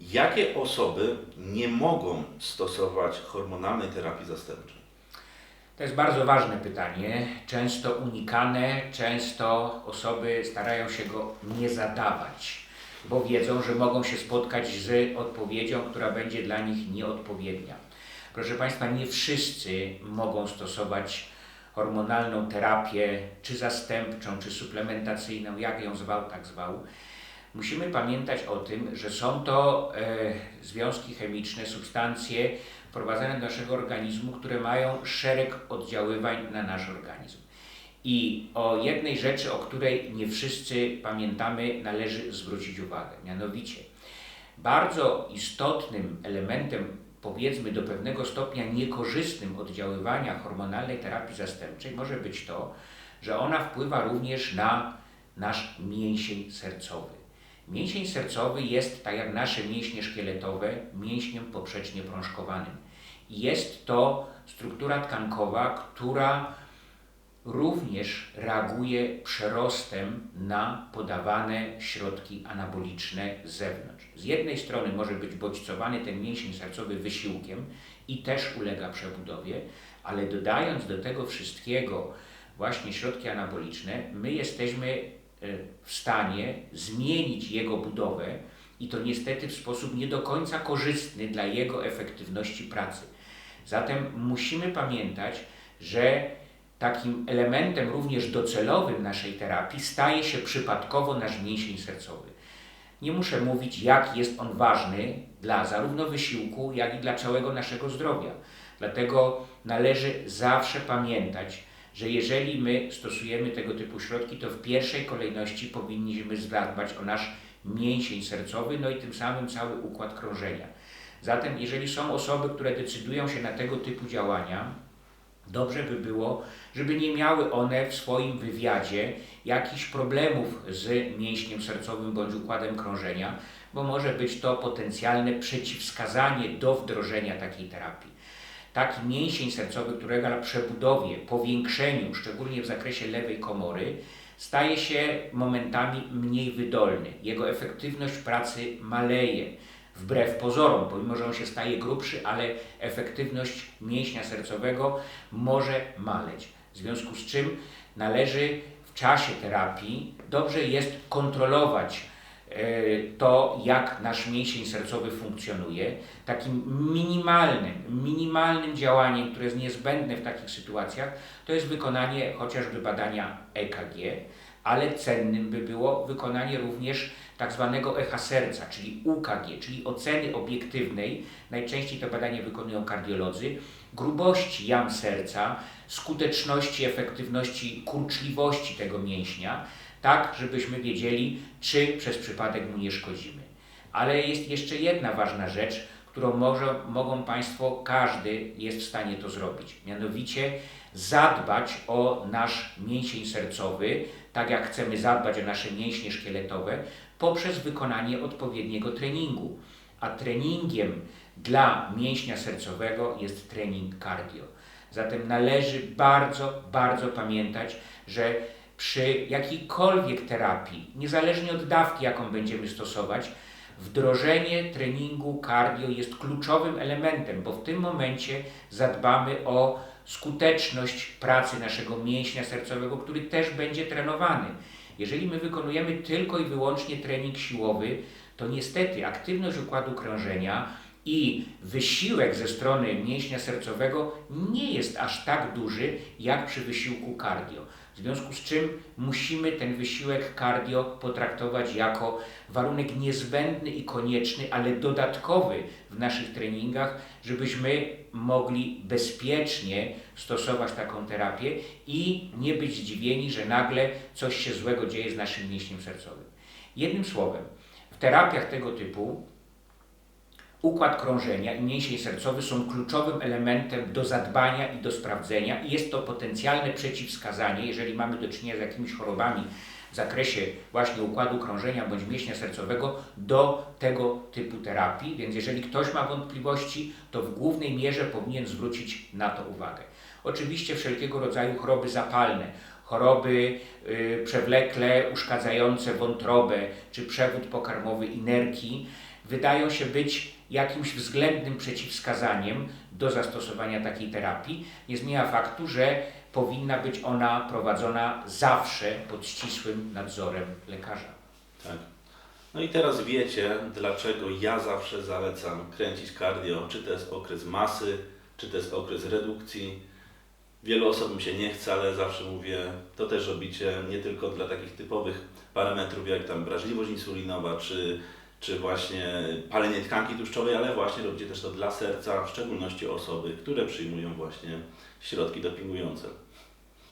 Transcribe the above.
Jakie osoby nie mogą stosować hormonalnej terapii zastępczej? To jest bardzo ważne pytanie, często unikane, często osoby starają się go nie zadawać, bo wiedzą, że mogą się spotkać z odpowiedzią, która będzie dla nich nieodpowiednia. Proszę Państwa, nie wszyscy mogą stosować hormonalną terapię, czy zastępczą, czy suplementacyjną, jak ją zwał, tak zwał. Musimy pamiętać o tym, że są to e, związki chemiczne, substancje wprowadzane do naszego organizmu, które mają szereg oddziaływań na nasz organizm. I o jednej rzeczy, o której nie wszyscy pamiętamy, należy zwrócić uwagę. Mianowicie, bardzo istotnym elementem, powiedzmy do pewnego stopnia niekorzystnym oddziaływania hormonalnej terapii zastępczej może być to, że ona wpływa również na nasz mięsień sercowy. Mięsień sercowy jest, tak jak nasze mięśnie szkieletowe, mięśniem poprzecznie prążkowanym. Jest to struktura tkankowa, która również reaguje przerostem na podawane środki anaboliczne z zewnątrz. Z jednej strony może być bodźcowany ten mięsień sercowy wysiłkiem i też ulega przebudowie, ale dodając do tego wszystkiego właśnie środki anaboliczne, my jesteśmy w stanie zmienić jego budowę i to niestety w sposób nie do końca korzystny dla jego efektywności pracy. Zatem musimy pamiętać, że takim elementem również docelowym naszej terapii staje się przypadkowo nasz mięsień sercowy. Nie muszę mówić, jak jest on ważny dla zarówno wysiłku, jak i dla całego naszego zdrowia. Dlatego należy zawsze pamiętać, że jeżeli my stosujemy tego typu środki, to w pierwszej kolejności powinniśmy zadbać o nasz mięsień sercowy, no i tym samym cały układ krążenia. Zatem, jeżeli są osoby, które decydują się na tego typu działania, dobrze by było, żeby nie miały one w swoim wywiadzie jakichś problemów z mięśniem sercowym bądź układem krążenia, bo może być to potencjalne przeciwwskazanie do wdrożenia takiej terapii. Taki mięsień sercowy, którego na przebudowie, powiększeniu, szczególnie w zakresie lewej komory, staje się momentami mniej wydolny. Jego efektywność pracy maleje wbrew pozorom, pomimo że on się staje grubszy, ale efektywność mięśnia sercowego może maleć. W związku z czym należy w czasie terapii dobrze jest kontrolować to, jak nasz mięsień sercowy funkcjonuje. Takim minimalnym, minimalnym działaniem, które jest niezbędne w takich sytuacjach, to jest wykonanie chociażby badania EKG, ale cennym by było wykonanie również tak zwanego echa serca, czyli UKG, czyli oceny obiektywnej, najczęściej to badanie wykonują kardiolodzy, grubości jam serca, skuteczności, efektywności, kurczliwości tego mięśnia, tak żebyśmy wiedzieli, czy przez przypadek mu nie szkodzimy. Ale jest jeszcze jedna ważna rzecz, którą może, mogą Państwo, każdy jest w stanie to zrobić. Mianowicie zadbać o nasz mięsień sercowy, tak jak chcemy zadbać o nasze mięśnie szkieletowe, poprzez wykonanie odpowiedniego treningu. A treningiem dla mięśnia sercowego jest trening cardio. Zatem należy bardzo, bardzo pamiętać, że przy jakiejkolwiek terapii, niezależnie od dawki, jaką będziemy stosować, wdrożenie treningu cardio jest kluczowym elementem, bo w tym momencie zadbamy o skuteczność pracy naszego mięśnia sercowego, który też będzie trenowany. Jeżeli my wykonujemy tylko i wyłącznie trening siłowy, to niestety aktywność układu krążenia i wysiłek ze strony mięśnia sercowego nie jest aż tak duży jak przy wysiłku cardio. W związku z czym musimy ten wysiłek cardio potraktować jako warunek niezbędny i konieczny, ale dodatkowy w naszych treningach, żebyśmy mogli bezpiecznie stosować taką terapię i nie być zdziwieni, że nagle coś się złego dzieje z naszym mięśniem sercowym. Jednym słowem, w terapiach tego typu układ krążenia i mięsień sercowy są kluczowym elementem do zadbania i do sprawdzenia i jest to potencjalne przeciwwskazanie, jeżeli mamy do czynienia z jakimiś chorobami w zakresie właśnie układu krążenia bądź mięśnia sercowego do tego typu terapii, więc jeżeli ktoś ma wątpliwości, to w głównej mierze powinien zwrócić na to uwagę. Oczywiście wszelkiego rodzaju choroby zapalne, choroby y, przewlekle uszkadzające wątrobę czy przewód pokarmowy i nerki, wydają się być jakimś względnym przeciwwskazaniem do zastosowania takiej terapii, nie zmienia faktu, że powinna być ona prowadzona zawsze pod ścisłym nadzorem lekarza. Tak. No i teraz wiecie, dlaczego ja zawsze zalecam kręcić cardio, czy to jest okres masy, czy to jest okres redukcji. Wielu osobom się nie chce, ale zawsze mówię, to też robicie nie tylko dla takich typowych parametrów, jak tam wrażliwość insulinowa, czy, czy właśnie palenie tkanki tłuszczowej, ale właśnie robicie też to dla serca, w szczególności osoby, które przyjmują właśnie środki dopingujące.